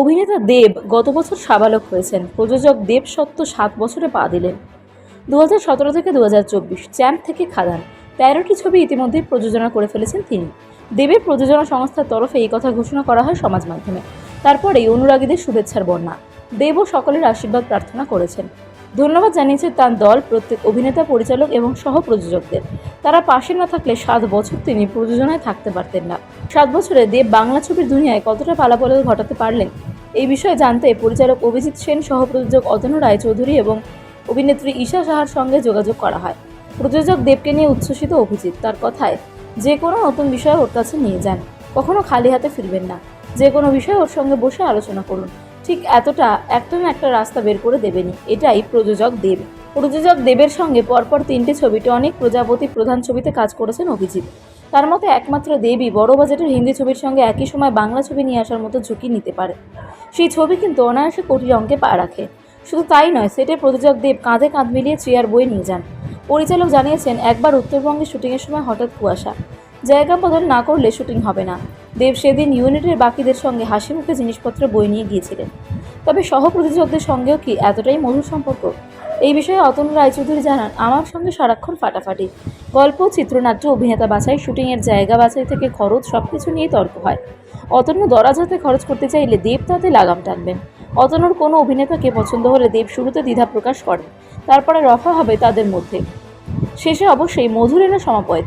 অভিনেতা দেব গত বছর সাবালক হয়েছেন। প্রযোজক দেব সত্য সাত বছরে পা দিলেন। দু সতেরো থেকে দু চ্যাম্প থেকে খাদান। তেরোটি ছবি ইতিমধ্যে প্রযোজনা করে ফেলেছেন তিনি। দেবের প্রযোজনা সংস্থার তরফে এই কথা ঘোষণা করা হয় সমাজ মাধ্যমে। তারপরেই অনুরাগীদের শুভেচ্ছার বন্যা। দেবও সকলের আশীর্বাদ প্রার্থনা করেছেন। ধন্যবাদ জানিয়েছে তার দল, প্রত্যেক অভিনেতা, পরিচালক এবং সহ প্রযোজকদের তারা পাশে না থাকলে সাত বছর তিনি প্রযোজনায় থাকতে পারতেন না। সাত বছরে দেব বাংলা ছবির দুনিয়ায় কতটা পালাপালাল ঘটাতে পারলেন, এই বিষয়ে জানতে পরিচালক অভিজিৎ সেন সহ প্রযোজক অতনু রায়চৌধুরী এবং অভিনেত্রী ঈশা সাহার সঙ্গে যোগাযোগ করা হয়। প্রযোজক দেবকে নিয়ে উচ্ছ্বসিত অভিজিৎ তার কথায়, যে কোনো নতুন বিষয় ওর কাছে নিয়ে যান, কখনো খালি হাতে ফিরবেন না। যে কোনো বিষয় ওর সঙ্গে বসে আলোচনা করুন। ঠিক এতটা একটা না একটা রাস্তা বের করে দেবেনি। এটাই প্রযোজক দেব। প্রযোজক দেবের সঙ্গে পরপর তিনটে ছবিতে অনেক প্রজাপতি প্রধান ছবিতে কাজ করেছেন অভিজিৎ। তার মতে একমাত্র দেবী বড় বাজেটের হিন্দি ছবির সঙ্গে একই সময় বাংলা ছবি নিয়ে আসার মতো ঝুঁকি নিতে পারে। সেই ছবি কিন্তু অনায়াসে কোটি অঙ্কে পা রাখে। শুধু তাই নয়, সেটে প্রযোজক দেব কাঁধে কাঁধ মিলিয়ে চেয়ার বয়ে নিয়ে যান। পরিচালক জানিয়েছেন, একবার উত্তরবঙ্গে শুটিংয়ের সময় হঠাৎ কুয়াশা। জায়গা বদল না করলে শুটিং হবে না। দেব সেদিন ইউনিটের বাকিদের সঙ্গে হাসি মুখে জিনিসপত্র বই নিয়ে গিয়েছিলেন। তবে সহ প্রযোজকদের সঙ্গেও কি এতটাই মধুর সম্পর্ক? এই বিষয়ে অতনু রায়চৌধুরী জানান, আমার সঙ্গে সারাক্ষণ ফাটাফাটি। গল্প, চিত্রনাট্য, অভিনেতা বাছাই, শুটিংয়ের জায়গা বাছাই থেকে খরচ সব কিছু নিয়েই তর্ক হয়। অতন্য দরাজ হাতে খরচ করতে চাইলে দেব তাতে লাগাম টানবেন। অতনুর কোনো অভিনেতাকে পছন্দ হলে দেব শুরুতে দ্বিধা প্রকাশ করেন। তারপরে রফা হবে তাদের মধ্যে। শেষে অবশ্যই মধুরেরা সমাপয়েত।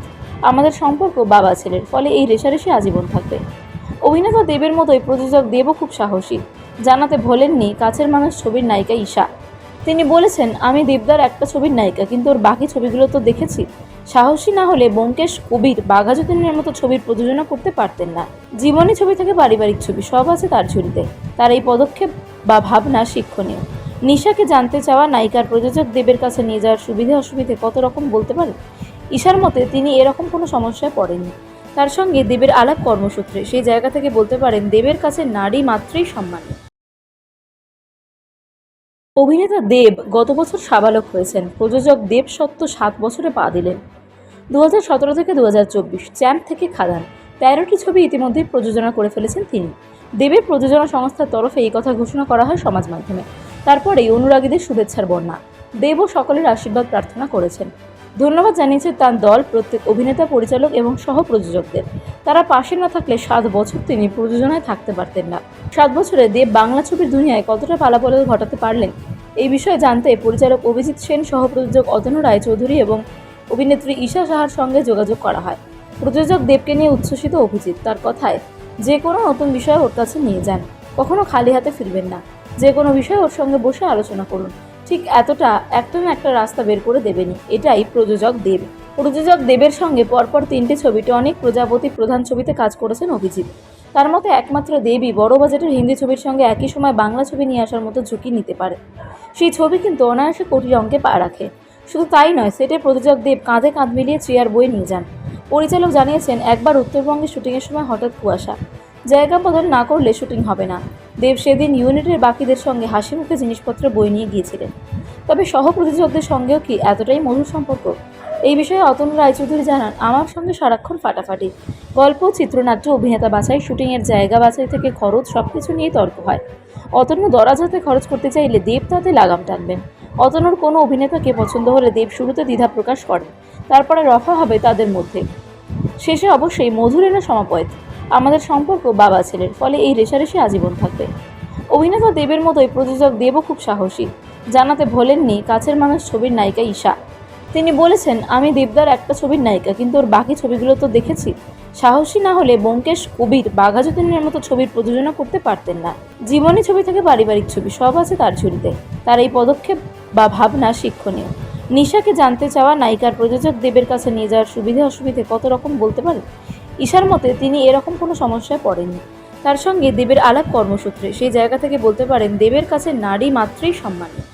আমাদের সম্পর্ক বাবা ছেলের, ফলে এই রেশারেশি আজীবন থাকবে। অভিনেতা দেবের মতোই প্রযোজক দেবও খুব সাহসী। জানাতে ভোলেননি কাছের মানুষ ছবির নায়িকা ঈশা। তিনি বলেছেন, আমি দেবদার একটা ছবির নায়িকা, কিন্তু ওর বাকি ছবিগুলো তো দেখেছি। সাহসী না হলে ব্যোমকেশ, কবির বাঘাযতীনের মতো ছবির প্রযোজনা করতে পারতেন না। জীবনী ছবি থেকে পারিবারিক ছবি, সব আছে তার ঝুলিতে তার এই পদক্ষেপ বা ভাবনা শিক্ষণীয়। নিশাকে জানতে চাওয়া নায়িকার প্রযোজক দেবের কাছে নিয়ে যাওয়ার সুবিধে অসুবিধে কত রকম বলতে পারেন? ঈশার মতে তিনি এরকম কোনো সমস্যায় পড়েননি। তার সঙ্গে দেবের আলাপ কর্মসূত্রে সেই জায়গা থেকে বলতে পারেন, দেবের কাছে নারী মাত্রই সম্মানীয় অভিনেতা দেব গত বছর সাবালক হয়েছেন। প্রযোজক দেব সত্য সাত বছরে পা দিলেন। দু সতেরো থেকে দু চ্যাম্প থেকে খাদান। তেরোটি ছবি ইতিমধ্যেই প্রযোজনা করে ফেলেছেন তিনি। দেবের প্রযোজনা সংস্থার তরফে এই কথা ঘোষণা করা হয় সমাজ মাধ্যমে। তারপরেই অনুরাগীদের শুভেচ্ছার বন্যা। দেবও সকলের আশীর্বাদ প্রার্থনা করেছেন। ধন্যবাদ জানিয়েছে তার দল, প্রত্যেক অভিনেতা, পরিচালক এবং সহ প্রযোজকদের তারা পাশে না থাকলে সাত বছর তিনি প্রযোজনায় থাকতে পারতেন না। সাত বছরে দেব বাংলা ছবির দুনিয়ায় কতটা পালাপালাল ঘটাতে পারলেন, এই বিষয়ে জানতে পরিচালক অভিজিৎ সেন সহ প্রযোজক অতনু রায়চৌধুরী এবং অভিনেত্রী ঈশা সাহার সঙ্গে যোগাযোগ করা হয়। প্রযোজক দেবকে নিয়ে উচ্ছ্বসিত অভিজিৎ তার কথায়, যে কোনো নতুন বিষয় ওর কাছে নিয়ে যান, কখনো খালি হাতে ফিরবেন না। যে কোনো বিষয় ওর সঙ্গে বসে আলোচনা করুন। ঠিক এতটা একটা না একটা রাস্তা বের করে দেবেনি এটাই প্রযোজক দেব। প্রযোজক দেবের সঙ্গে পরপর তিনটে ছবিতে অনেক প্রজাপতি প্রধান ছবিতে কাজ করেছেন অভিজিৎ। তার মতে একমাত্র দেবী বড় বাজেটের হিন্দি ছবির সঙ্গে একই সময় বাংলা ছবি নিয়ে আসার মতো ঝুঁকি নিতে পারে। সেই ছবি কিন্তু অনায়াসে কোটি অঙ্কে পা রাখে। শুধু তাই নয় সেটে প্রযোজক দেব কাঁধে কাঁধ মিলিয়ে চেয়ার বয়ে নিয়ে যান। পরিচালক জানিয়েছেন, একবার উত্তরবঙ্গে শুটিংয়ের সময় হঠাৎ কুয়াশা। জায়গা বদল না করলে শুটিং হবে না। দেব সেদিন ইউনিটের বাকিদের সঙ্গে হাসি মুখে জিনিসপত্র বই নিয়ে গিয়েছিলেন। তবে সহ প্রযোজকদের সঙ্গেও কি এতটাই মধুর সম্পর্ক? এই বিষয়ে অতনু রায়চৌধুরী জানান, আমার সঙ্গে সারাক্ষণ ফাটাফাটি। গল্প, চিত্রনাট্য, অভিনেতা বাছাই, শুটিংয়ের জায়গা বাছাই থেকে খরচ সব কিছু নিয়েই তর্ক হয়। অতনু দরাজ হাতে খরচ করতে চাইলে দেব তাতে লাগাম টানবেন। অতনুর কোনো অভিনেতাকে পছন্দ হলে দেব শুরুতে দ্বিধা প্রকাশ করেন। তারপরে রফা হবে তাদের মধ্যে। শেষে অবশ্যই মধুরেরা সমাপয়েত। আমাদের সম্পর্ক বাবা ছেলের, ফলে এই রেশারেশি আজীবন থাকবে। অভিনেতা দেবের মতোই প্রযোজক দেবও খুব সাহসী। জানাতে ভোলেননি কাছের মানুষ ছবির নায়িকা ঈশা। তিনি বলেছেন, আমি দেবদার একটা ছবির নায়িকা, কিন্তু ওর বাকি ছবিগুলো তো দেখেছি। সাহসী না হলে ব্যোমকেশ, কবির বাঘাযতীনের মতো ছবির প্রযোজনা করতে পারতেন না। জীবনী ছবি থেকে পারিবারিক ছবি সব আছে তার ঝুলিতে তার এই পদক্ষেপ বা ভাবনা শিক্ষণীয়। নিশাকে জানতে চাওয়া নায়িকার প্রযোজক দেবের কাছে নিয়ে যাওয়ার সুবিধে অসুবিধে কত রকম বলতে পারেন? ঈশার মতে তিনি এরকম কোনো সমস্যায় পড়েননি। তার সঙ্গে দেবের আলাপ কর্মসূত্রে। সেই জায়গা থেকে বলতে পারেন, দেবের কাছে নারী মাত্রেই সম্মানীয়